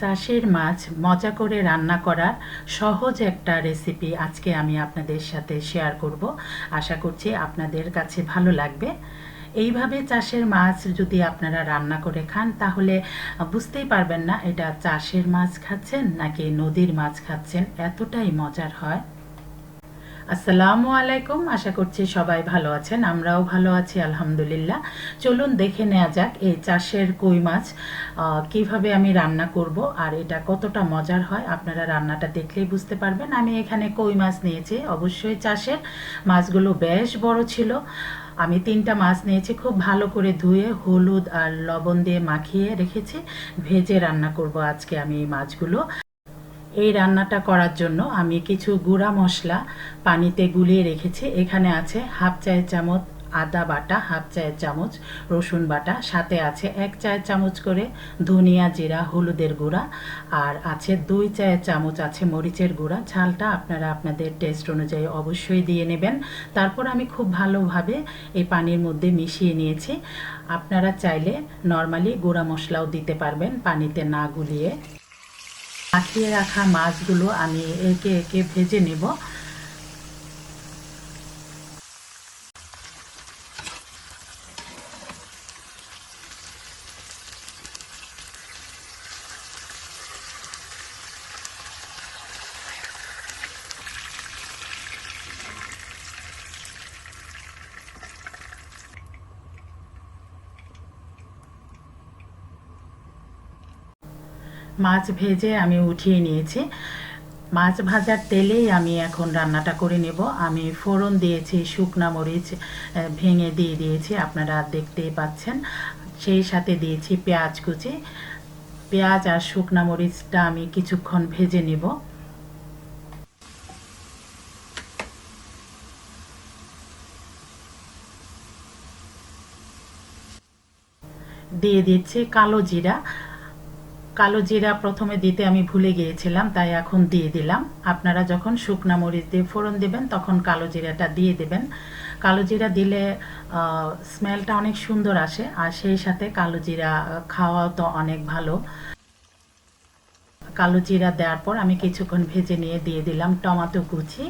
চাষের মাছ মজা করে রান্না করার সহজ একটা রেসিপি আজকে আমি আপনাদের সাথে শেয়ার করব। আশা করছি আপনাদের কাছে ভালো লাগবে। এইভাবে চাষের মাছ যদি আপনারা রান্না করে খান, তাহলে বুঝতেই পারবেন না এটা চাষের মাছ খাচ্ছেন নাকি নদীর মাছ খাচ্ছেন, এতটাই মজার হয়। আসসালামু আলাইকুম, আশা করছি সবাই ভালো আছেন, আমরাও ভালো আছি, আলহামদুলিল্লাহ। চলুন দেখে নেওয়া যাক এই চাষের কই মাছ কীভাবে আমি রান্না করব আর এটা কতটা মজার হয়, আপনারা রান্নাটা দেখলেই বুঝতে পারবেন। আমি এখানে কই মাছ নিয়েছি, অবশ্যই চাষের মাছগুলো বেশ বড় ছিল। আমি তিনটা মাছ নিয়েছি, খুব ভালো করে ধুয়ে হলুদ আর লবণ দিয়ে মাখিয়ে রেখেছি, ভেজে রান্না করব আজকে আমি এই মাছগুলো। এই রান্নাটা করার জন্য আমি কিছু গুঁড়া মশলা পানিতে গুলিয়ে রেখেছি। এখানে আছে হাফ চায়ের চামচ আদা বাটা, হাফ চায়ের চামচ রসুন বাটা, সাথে আছে এক চায়ের চামচ করে ধনিয়া জিরা, হলুদের গুঁড়া, আর আছে দুই চায়ের চামচ আছে মরিচের গুঁড়া। ঝালটা আপনারা আপনাদের টেস্ট অনুযায়ী অবশ্যই দিয়ে নেবেন। তারপর আমি খুব ভালোভাবে এই পানির মধ্যে মিশিয়ে নিয়েছি। আপনারা চাইলে নর্মালি গুঁড়া মশলাও দিতে পারবেন পানিতে না গুলিয়ে। মাখিয়ে রাখা মাছগুলো আমি একে একে ভেজে নেব। মাছ ভেজে আমি উঠিয়ে নিয়েছি। মাছ ভাজার তেলেই আমি এখন রান্নাটা করে নেব। আমি ফোড়ন দিয়েছি, শুকনা মরিচ ভেঙে দিয়ে দিয়েছি, আপনারা দেখতেই পাচ্ছেন। সেই সাথে দিয়েছি পেঁয়াজ কুচি। পেঁয়াজ আর শুকনা মরিচটা আমি কিছুক্ষণ ভেজে নেব। দিয়ে দিচ্ছি কালো জিরা। কালো জিরা প্রথমে দিতে আমি ভুলে গিয়েছিলাম, তাই এখন দিয়ে দিলাম। আপনারা যখন শুকনা মরিচ দিয়ে ফোড়ন দেবেন, তখন কালো জিরাটা দিয়ে দেবেন। কালো জিরা দিলে স্মেলটা অনেক সুন্দর আসে, আর সেই সাথে কালো জিরা খাওয়াও তো অনেক ভালো। কালো জিরা দেওয়ার পর আমি কিছুক্ষণ ভেজে নিয়ে দিয়ে দিলাম টমেটো কুচি।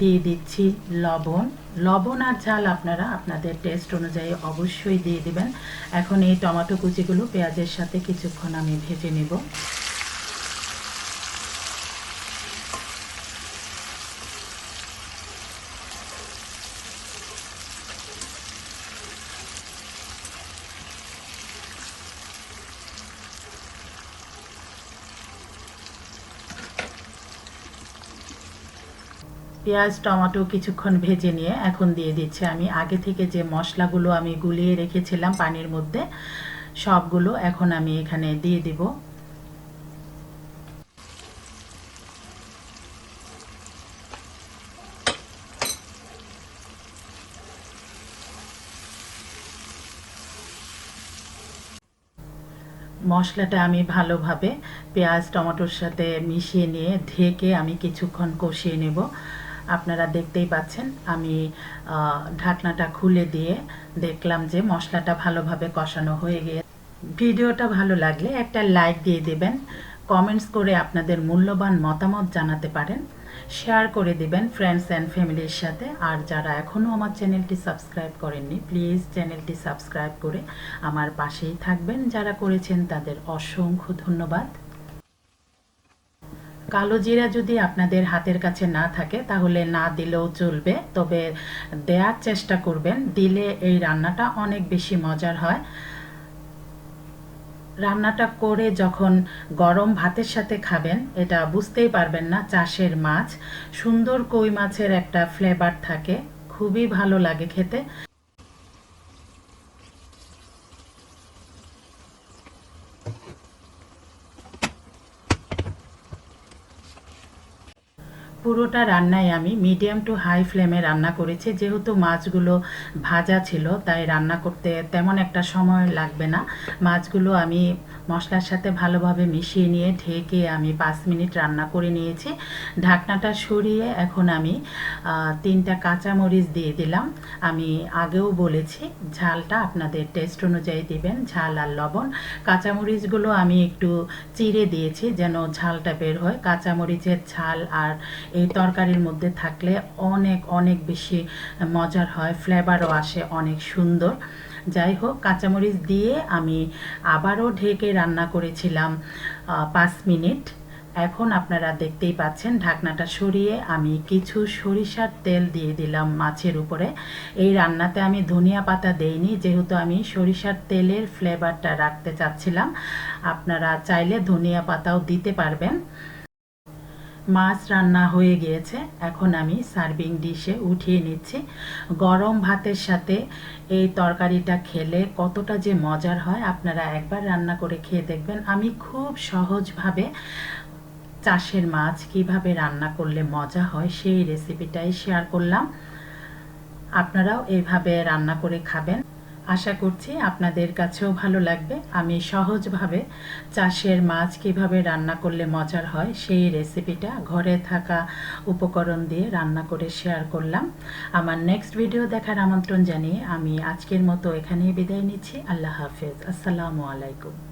দিয়ে দিচ্ছি লবণ। লবণ আর ঝাল আপনারা আপনাদের টেস্ট অনুযায়ী অবশ্যই দিয়ে দিবেন। এখন এই টমেটো কুচিগুলো পেঁয়াজের সাথে কিছুক্ষণ আমি ভেজে নেব। পেঁয়াজ, টমেটো কিছুক্ষণ ভেজে নিয়ে এখন দিয়ে দিচ্ছি। আমি আগে থেকে যে মশলাগুলো আমি গুলিয়ে রেখেছিলাম পানির মধ্যে, সবগুলো এখন আমি এখানে দিয়ে দিব। মশলাটা আমি ভালোভাবে পেঁয়াজ, টমেটোর সাথে মিশিয়ে নিয়ে ঢেকে আমি কিছুক্ষণ কষিয়ে নেব। আপনারা দেখতেই পাচ্ছেন, আমি ঢাকনাটা খুলে দিয়ে দেখলাম যে মশলাটা ভালোভাবে কষানো হয়ে গিয়ে ভিডিওটা ভালো লাগলে একটা লাইক দিয়ে দেবেন, কমেন্টস করে আপনাদের মূল্যবান মতামত জানাতে পারেন, শেয়ার করে দিবেন ফ্রেন্ডস অ্যান্ড ফ্যামিলির সাথে। আর যারা এখনও আমার চ্যানেলটি সাবস্ক্রাইব করেননি প্লিজ চ্যানেলটি সাবস্ক্রাইব করে আমার পাশেই থাকবেন। যারা করেছেন তাদের অসংখ্য ধন্যবাদ। কালো জিরা যদি আপনাদের হাতের কাছে না থাকে, তাহলে না দিলেও চলবে। তবে দেওয়ার চেষ্টা করবেন, দিলে এই রান্নাটা অনেক বেশি মজার হয়। রান্নাটা করে যখন গরম ভাতের সাথে খাবেন, এটা বুঝতেই পারবেন না চাষের মাছ। সুন্দর কই মাছের একটা ফ্লেভার থাকে, খুবই ভালো লাগে খেতে। পুরোটা রান্নায় আমি। মিডিয়াম টু হাই ফ্লেমে রান্না করেছি। যেহেতু মাছগুলো ভাজা ছিল, তাই রান্না করতে তেমন একটা সময় লাগবে না। মাছগুলো আমি মশলার সাথে ভালোভাবে মিশিয়ে নিয়ে ঢেকে আমি পাঁচ মিনিট রান্না করে নিয়েছি। ঢাকনাটা সরিয়ে এখন আমি তিনটা কাঁচামরিচ দিয়ে দিলাম। আমি আগেও বলেছি, ঝালটা আপনাদের টেস্ট অনুযায়ী দিবেন, ঝাল আর লবণ। কাঁচামরিচগুলো আমি একটু চিড়ে দিয়েছি যেন ঝালটা বের হয়। কাঁচামরিচের ঝাল আর এই তরকারির মধ্যে থাকলে অনেক অনেক বেশি মজার হয় ফ্লেভারও আসে অনেক সুন্দর। যাই হোক, কাঁচামরিচ দিয়ে আমি আবারও ঢেকে রান্না করেছিলাম পাঁচ মিনিট। এখন আপনারা দেখতেই পাচ্ছেন ঢাকনাটা সরিয়ে আমি কিছু সরিষার তেল দিয়ে দিলাম মাছের উপরে। এই রান্নাতে আমি ধনিয়া পাতা দেইনি, যেহেতু আমি সরিষার তেলের ফ্লেভারটা রাখতে চাচ্ছিলাম। আপনারা চাইলে ধনিয়া পাতাও দিতে পারবেন। মাছ রান্না হয়ে গিয়েছে। এখন আমি সার্ভিং ডিশে উঠিয়ে নিচ্ছি। গরম ভাতের সাথে এই তরকারিটা খেলে কতটা যে মজার হয়, আপনারা একবার রান্না করে খেয়ে দেখবেন। আমি খুব সহজভাবে চাষের মাছ কীভাবে রান্না করলে মজা হয় সেই রেসিপিটাই শেয়ার করলাম। আপনারাও এইভাবে রান্না করে খাবেন। আশা করছি আপনাদের কাছেও ভালো লাগবে। আমি সহজভাবে চাষের মাছ কীভাবে রান্না করলে মজার হয় সেই রেসিপিটা ঘরে থাকা উপকরণ দিয়ে রান্না করে শেয়ার করলাম। আমার নেক্সট ভিডিও দেখার আমন্ত্রণ জানিয়ে আমি আজকের মতো এখানেই বিদায় নিচ্ছি। আল্লাহ হাফেজ। আসসালামু আলাইকুম।